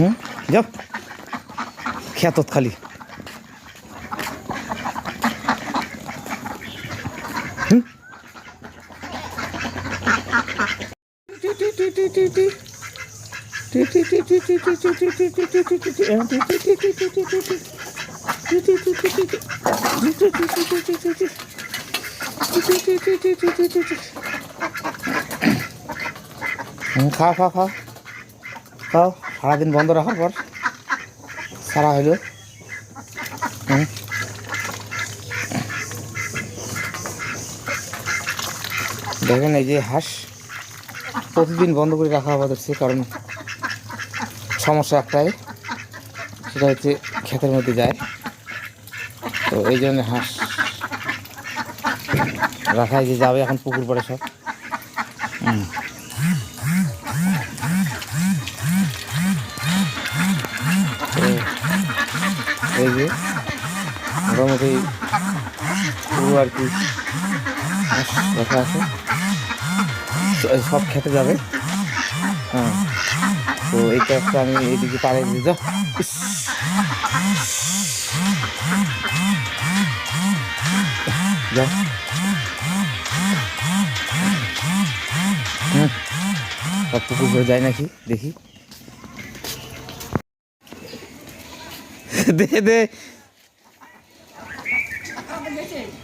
হুম যাও খেতত খালি হুম হুম, খাও খাও খাও খাও সারাদিন বন্ধ রাখার পর সারা হইল। দেখেন এই যে হাঁস প্রতিদিন বন্ধ করে রাখা আমাদেরছে কারণ সমস্যা একটাই, সেটা হচ্ছে ক্ষেতের মধ্যে যায় তো এই জন্য হাঁস রাখাই যে যাবে এখন পুকুর পরে সব হুম। এই যে, মোটামুটি পুরো আর কি রাখা আছে। সব খেতে যাবে। হ্যাঁ। তো এই কাজটা আমি এইদিকে পাড়ে হুম। সব পুকুর যায় নাকি? দেখি। দে দে।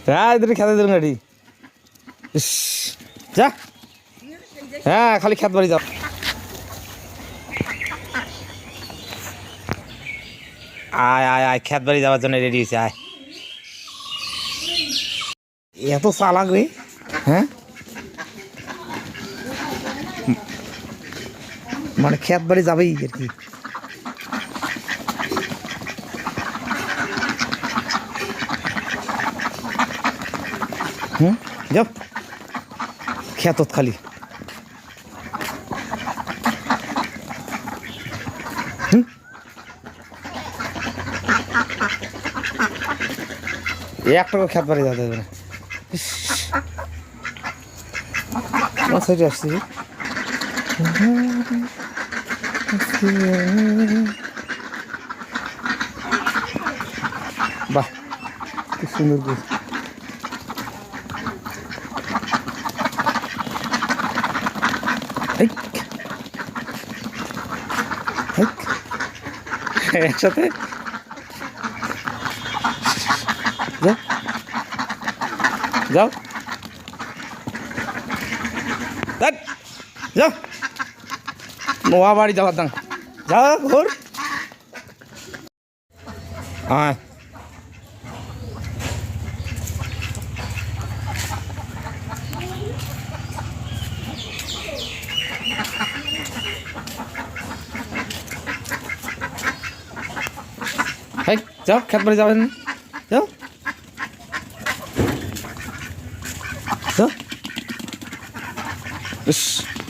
হ্যাঁ খেতে দেবেন গাড়ি। যা। হ্যাঁ খালি খেত বাড়ি যাও আয় আয় আয়, খেত বাড়ি যাওয়ার জন্য রেডি হয়েছে, আয়। এত চালাক রে হ্যাঁ? মানে খেত বাড়ি যাবেই আর কি। হুম? যাও। খেতত খালি। হুম? এক টাকা খেত বাড়ি যাতে ইস। কোন সাইডে আসছি বাহ কি সুন্দর একসাথে যাও যাও নোয়া বাড়ি যাওয়ার দাং যাও ঘোর। হ্যাঁ যাও খেত বাড়ি যাবেন না? যাও যাও ইস